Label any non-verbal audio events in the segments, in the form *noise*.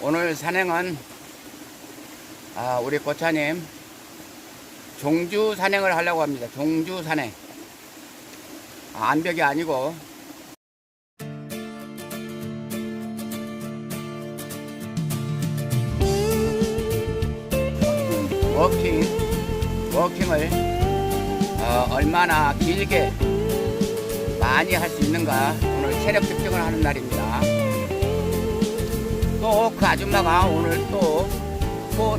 오늘 산행은 아, 우리 고차님 종주 산행을 하려고 합니다. 종주 산행. 아, 암벽이 아니고 워킹 워킹을 어, 얼마나 길게 많이 할 수 있는가 오늘 체력 측정을 하는 날입니다. 또 그 아줌마가 오늘 또또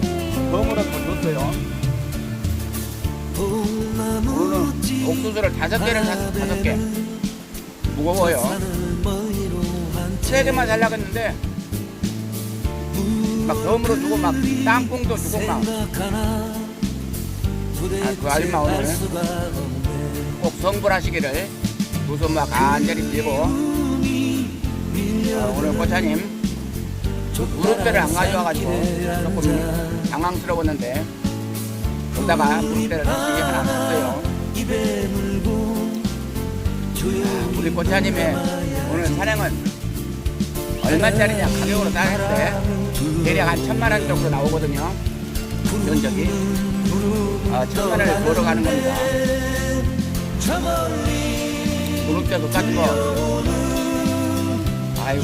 덤으로 또 줬어요. 오늘은 옥수수를 다섯 개를 샀어 다섯 개 무거워요. 세 개만 살라고 했는데 막 덤으로 주고 막 땅콩도 주고 막 아, 그 아줌마 오늘 꼭 성불하시기를 두 손 막 간절히 빌고 어, 오늘 고차님 무릎대를 안 가져와가지고 조금 당황스러웠는데 오다가 무릎대를 다시 하나 샀어요. 아, 우리 고차님의 오늘 산행은 얼마짜리냐 가격으로 따질 때 대략 한 천만 원 정도 나오거든요. 면적이. 아, 천만 원을 보러 가는 겁니다. 무릎대도 가지고. 아이고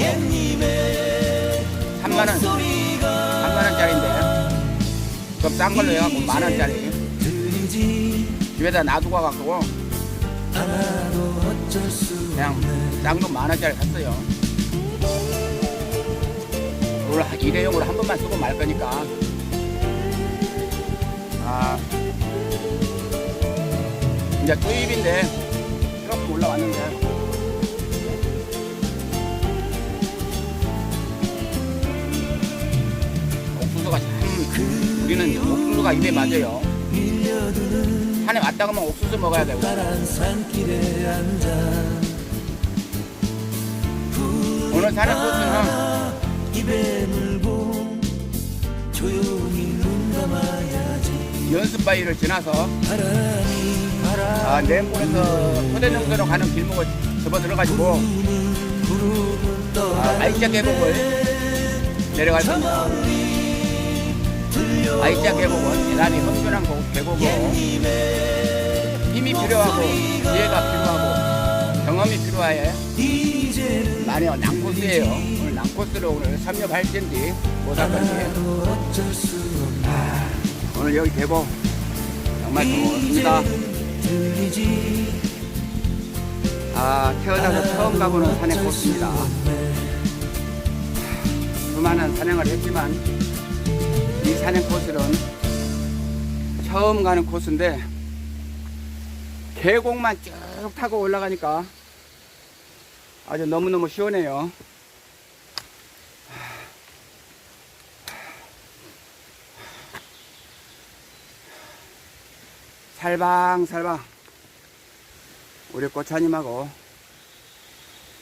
3만 원. 3만 원짜리인데. 그럼 싼 걸로 해갖고 만 원짜리. 집에다 놔두고 가갖고 그냥 싼거 만원짜리 샀어요. 오늘 일회용으로 한 번만 쓰고 말 거니까. 아. 이제 투입인데 조금 올라왔는데 참 우리는 옥수수가 입에 맞아요 산에 왔다 가면 옥수수 먹어야 되고 오늘 산에 코스는 연습 바위를 지나서 아, 내물에서 토대농도로 가는 길목을 접어 들어가지고 아, 아이자 계곡을 내려갈 겁니다. 아이자 계곡은 대단히 험준한 고- 계곡이고 힘이 필요하고 지혜가 필요하고 경험이 필요해 많이 난코스예요. 오늘 난코스로 오늘 참여할텐지 못할 건지 아, 오늘 여기 계곡 정말 좋습니다. 아, 태어나서 처음 가보는 산행 코스입니다. 수많은 산행을 했지만 이 산행 코스는 처음 가는 코스인데 계곡만 쭉 타고 올라가니까 아주 너무너무 시원해요. 살방살방 우리 꽃차님하고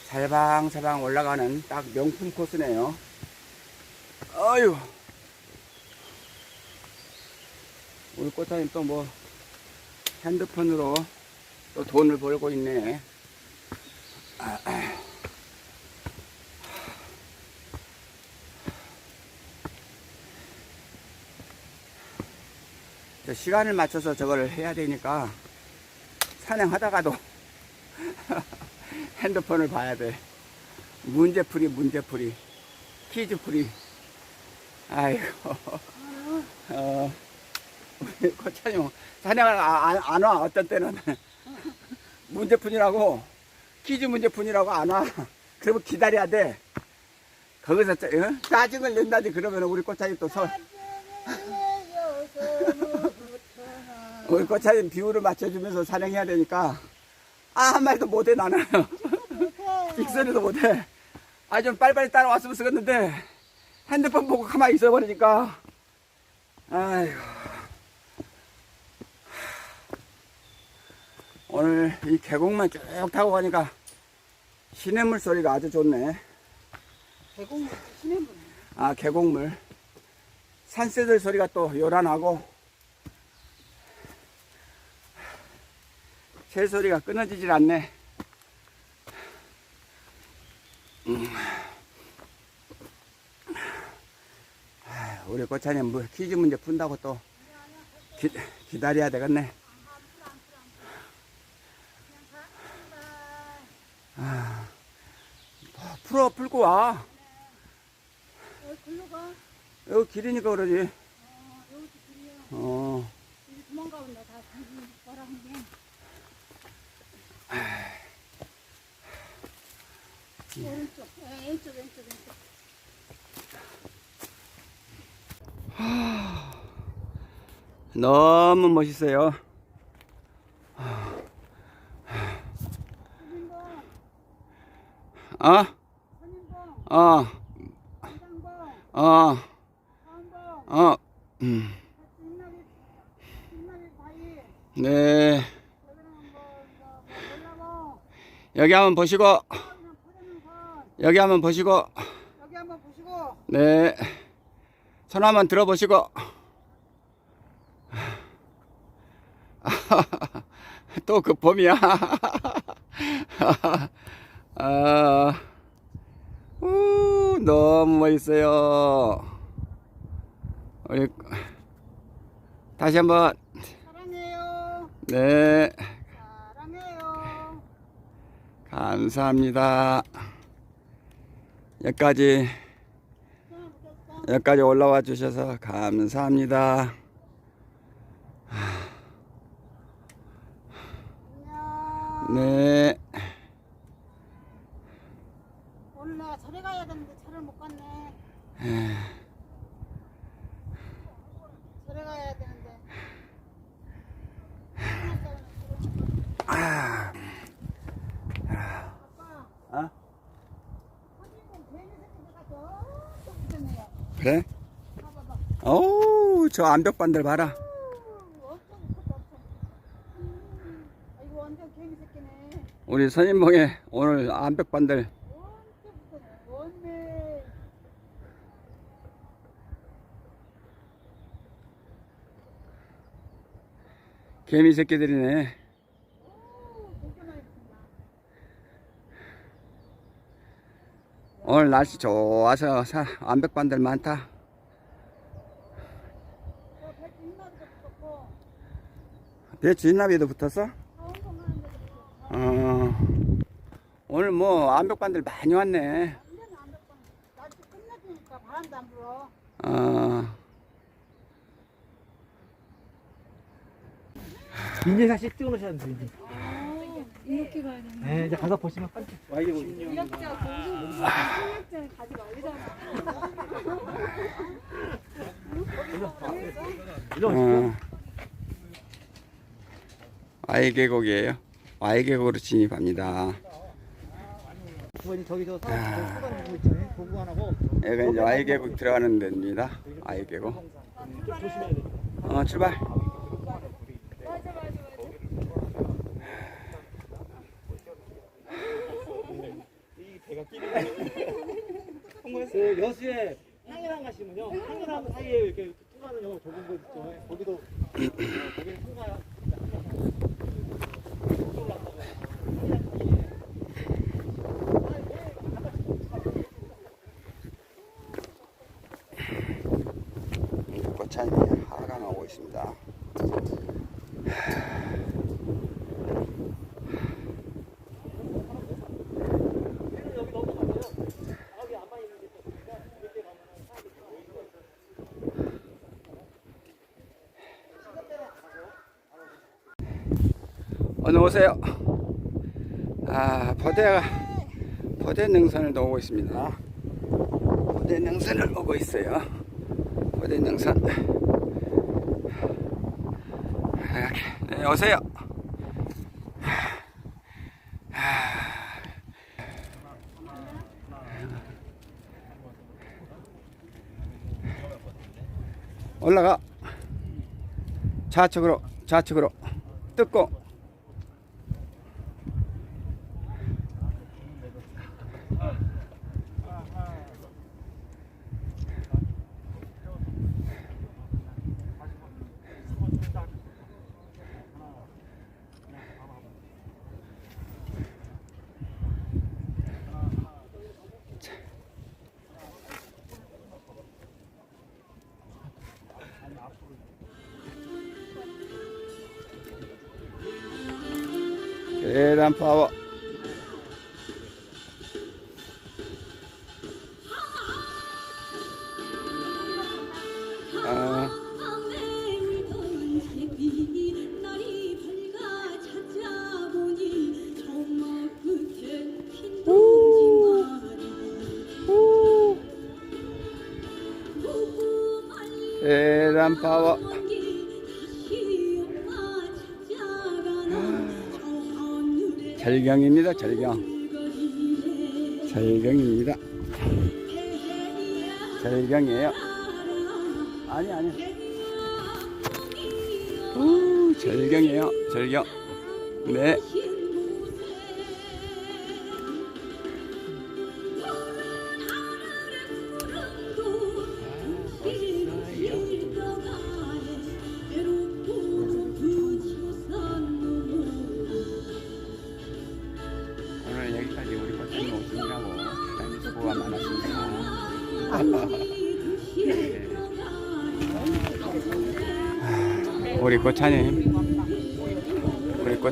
살방살방 올라가는 딱 명품 코스네요. 어휴. 우리 꽃차님 또 뭐 핸드폰으로 또 돈을 벌고 있네. 저 시간을 맞춰서 저걸 해야 되니까 산행하다가도 *laughs* 핸드폰을 봐야 돼. 문제풀이, 문제풀이, 퀴즈풀이. 아이고. 어, 우리 코차님 산행을 아- 안, 안 와, 어떤 때는. *laughs* 문제풀이라고, 퀴즈 문제풀이라고 안 와. 그러면 기다려야 돼. 거기서 짜, 어? 짜증을 낸다지 그러면 우리 꽃차님 또 서, *laughs* 우리 꽃차님 비율을 맞춰주면서 산행해야 되니까 아 한마디도 못해 나는 *laughs* 빅소리도 못해 아 좀 빨리빨리 따라왔으면 쓰겠는데 핸드폰 보고 가만히 있어버리니까 아이고 오늘 이 계곡만 쭉 타고 가니까 시냇물 소리가 아주 좋네 계곡물 시내물 아 계곡물 산새들 소리가 또 요란하고 새 소리가 끊어지질 않네 음. 우리 고차님 뭐 퀴즈 문제 푼다고 또 기, 기다려야 되겠네. 아, 풀어 풀고 와. 여기 글로 가. 여기 길이니까 그러지. 어, 여기도 길이야. 어. 여기 도망가본다. 다 당신 뭐라 한 게. 오른쪽, 예, 왼쪽, 왼쪽, 왼쪽. 너무 멋있어요. 선인봉, 여기 한번 보시고. 여기 한번 보시고, 여기 한번 보시고, 네. 손 한번 들어보시고. *laughs* 또 그 봄이야. *laughs* 아, 우, 너무 멋있어요. 우리, 다시 한 번, 사랑해요. 네. 사랑해요. 감사합니다. 여기까지. 여기까지 올라와 주셔서 감사합니다. 안녕. 네. 오늘 내가 절에 가야 되는데 절을 못 그래? 봐봐봐. 어우, 저 암벽반들 봐라. 우리 선인봉에 오늘 암벽반들 엄청 붙었네. 원네. 개미 새끼들이네. 오. 오늘 날씨 좋아서 사, 암벽반들 많다. 저 배추 인나비도 붙었어? 어. 오늘 뭐 암벽반들 많이 왔네. 불어. 인제 다시 찍어놓으셔야 돼요. 이제. 이렇게 가야 되나? 네, 이제 가서 보시면 빨리. 와 이게 뭐 이력자 공부 생략자는 가지 말잖아. 이런 어. 와이 계곡이에요. 와이 계곡으로 진입합니다. 부모님 저기서 사 수건 보고 있잖아요. 보고 안 하고 여기가 이제 와이 계곡 들어가는 데입니다. 와이 계곡. 조심해야 돼. 어, 출발. 맞아 맞아 맞아. 그 여수에 항해랑 가시면요. 항해랑 사이에 이렇게 통하는 요 좁은 곳 있죠. 거기도 어, 거기는 통과야. 꽃차이 하강하고 있습니다. 여기 넘어가서요. 여기 안마 있는 데 있으니까 이렇게 가면은 사람들이 모이는 거예요. 어느 오세요. 아, 포대가, 포대 능선을 오고 있습니다. 포대 능선을 오고 있어요. 포대 능선. 네, 오세요. 올라가. 좌측으로, 좌측으로. 뜯고. 대단 파워. 절경입니다, 절경. 절경입니다. 절경이에요. 아니, 아니. 오, 절경이에요, 절경. 네.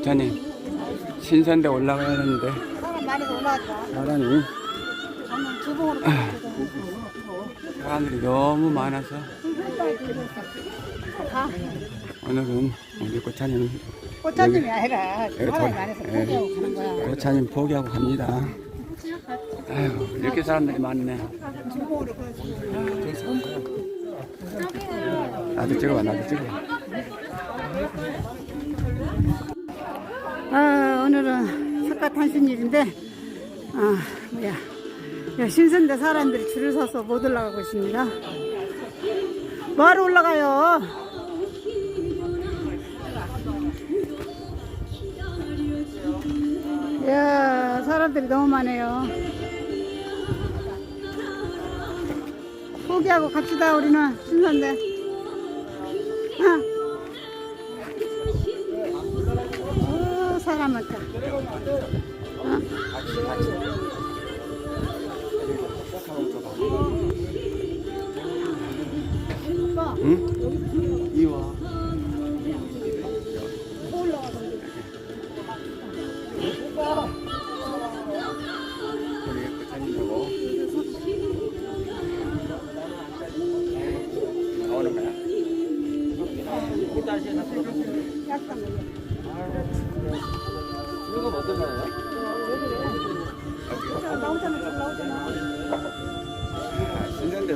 꽃차님, 신선대 올라가야 하는데, 사람 많이 올라왔다. 사람이, 저는 주봉으로 사람들이 너무 많아서, 가. 오늘은 우리 꽃차님, 꽃차님이 아니라 여기 사람이 더- 많아서 예. 포기하고 가는 거야. 꽃차님 포기하고 갑니다. 아유, 이렇게 사람들이 많네. 나도 찍어봐, 나도 찍어. 아, 오늘은 석가 탄신일인데, 아, 뭐야. 야, 신선대 사람들이 줄을 서서 못 올라가고 있습니다. 뭐하러 올라가요? 야, 사람들이 너무 많아요. 포기하고 갑시다, 우리는. 신선대. 사람 많다. 응? 이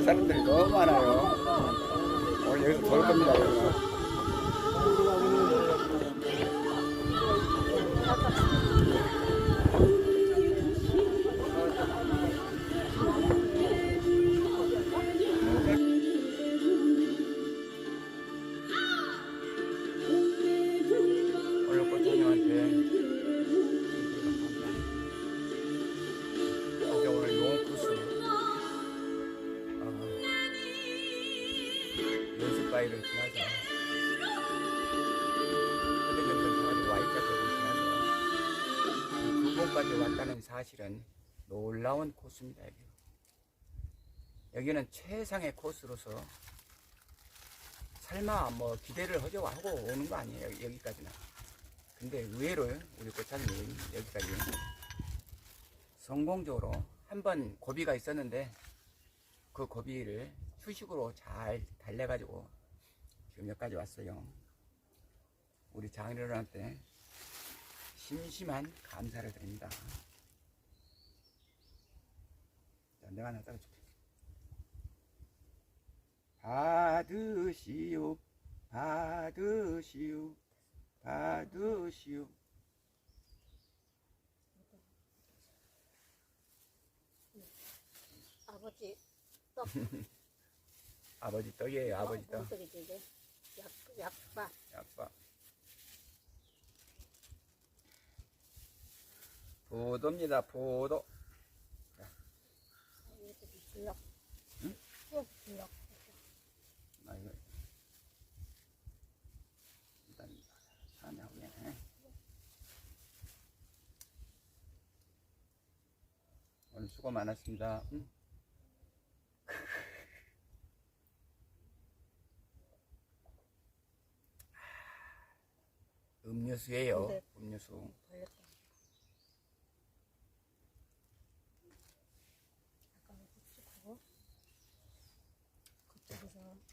사람들이 너무 많아요. 오늘 여기서 돌 겁니다. 여기서. 이 두번까지 왔다는 사실은 놀라운 코스입니다. 여기. 여기는 최상의 코스로서 설마 뭐 기대를 하고 오는 거 아니에요 여기- 여기까지는. 근데 의외로 우리 꽃차님이 여기까지 성공적으로 한 번 고비가 있었는데 그 고비를 휴식으로 잘 달래가지고 지금 여기까지 왔어요. 우리 장인어른한테 심심한 감사를 드립니다. 자, 내가 하나 따라줄게. 받으시오, 받으시오, 받으시오. 아버지, 떡, *laughs* 아버지 떡이에요, 아버지 떡. 떡이지, 이게. 약, 약밥. 아빠. 포도입니다, 포도. 줄력. 쭉 줄력. 나 이거 일단 사냐고 해. 오늘 수고 많았습니다. 응? *laughs* 음료수예요. 네. 음료수.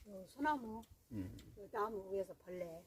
요 소나무, 음. 요 나무 위에서 벌레.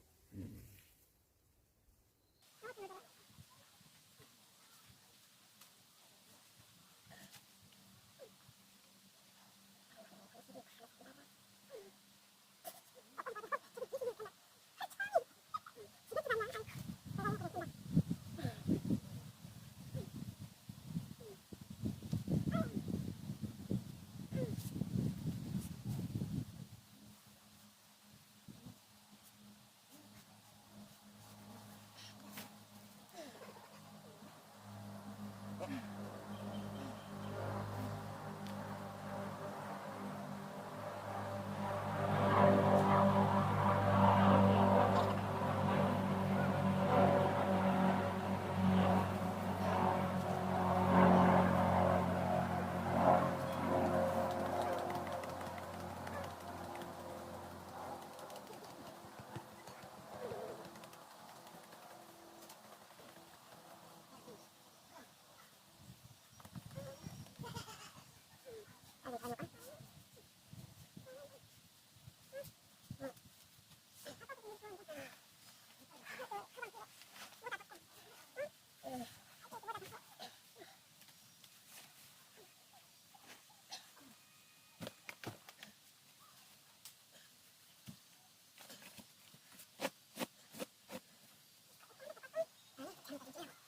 I'm gonna do it.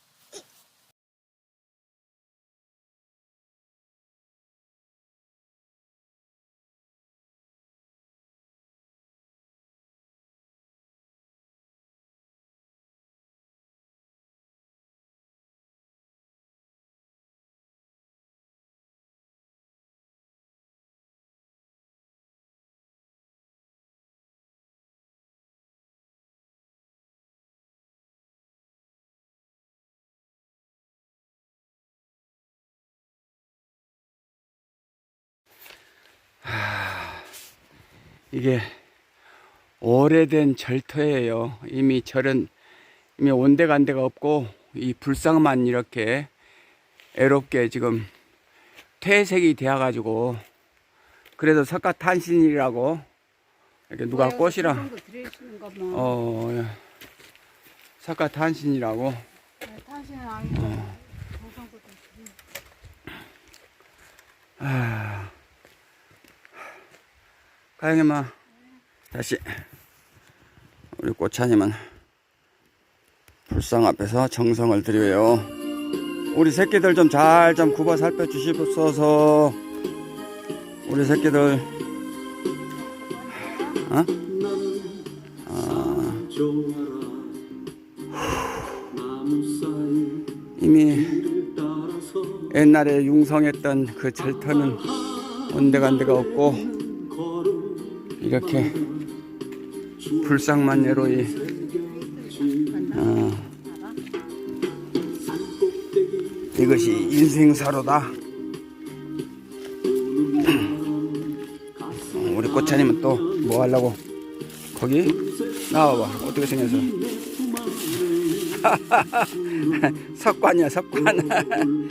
이게 오래된 절터예요. 이미 절은 이미 온데간데가 없고 이 불상만 이렇게 애롭게 지금 퇴색이 되어가지고 그래도 석가탄신이라고 이렇게 누가 꽃이랑. 어 예. 석가탄신이라고 네, 탄신은 아니고 조상도 드리는 아, 가영이마 다시 우리 꽃차님은 불상 앞에서 정성을 드려요. 우리 새끼들 좀잘좀 굽어 살펴 주시옵소서. 우리 새끼들 어? 아, 이미 옛날에 융성했던 그 절터는 온데간데가 없고 이렇게 불상만 예로 이 어, 이것이 인생사로다. 어, 우리 꽃차님은 또 뭐 하려고? 거기? 나와봐. 어떻게 생겨서? *laughs* 석관이야 석관 *laughs*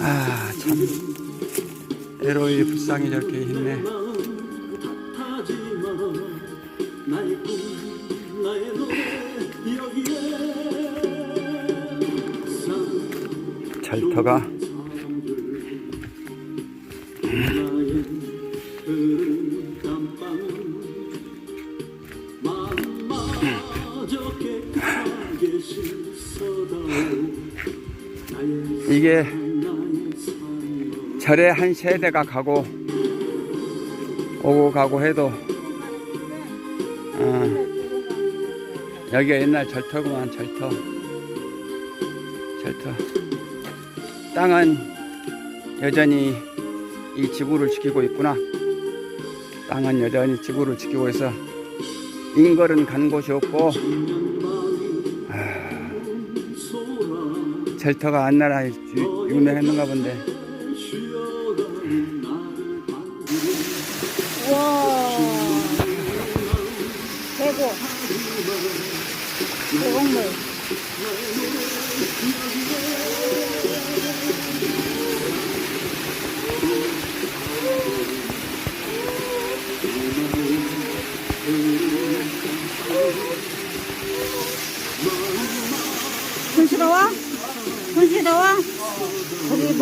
아참. 에로이 불상이 저렇게 있네. 절터가 한 세대가 가고 오고 가고 해도 어, 여기가 옛날 절터구만 절터. 절터. 땅은 여전히 이 지구를 지키고 있구나. 땅은 여전히 지구를 지키고 있어. 인걸은 간 곳이 없고 아, 절터가 안나라 유- 유명했는가 본데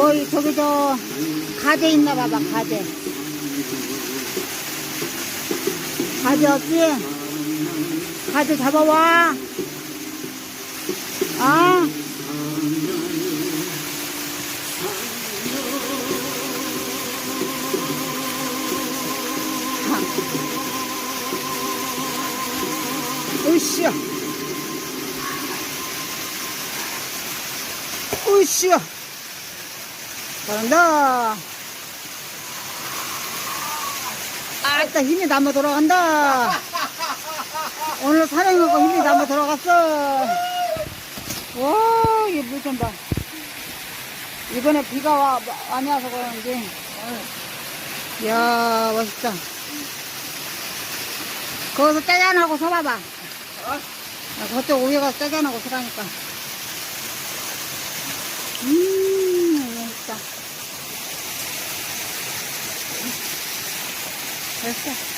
뭐 저기 저 가재 있나 봐봐 가재. 가재 없지? 가재 잡아와. 아 으쌰. 으쌰 잘한다. 아따 힘이 남아 돌아간다. 오늘 사랑하고 힘이 남아 돌아갔어. 와 이게 물좀 봐. 이번에 비가 와, 많이 와서 그런지. 이야 멋있다. 거기서 짜잔하고 서봐봐. 아, 그쪽 위에 가서 짜잔하고 서라니까. 음 멋있다 됐어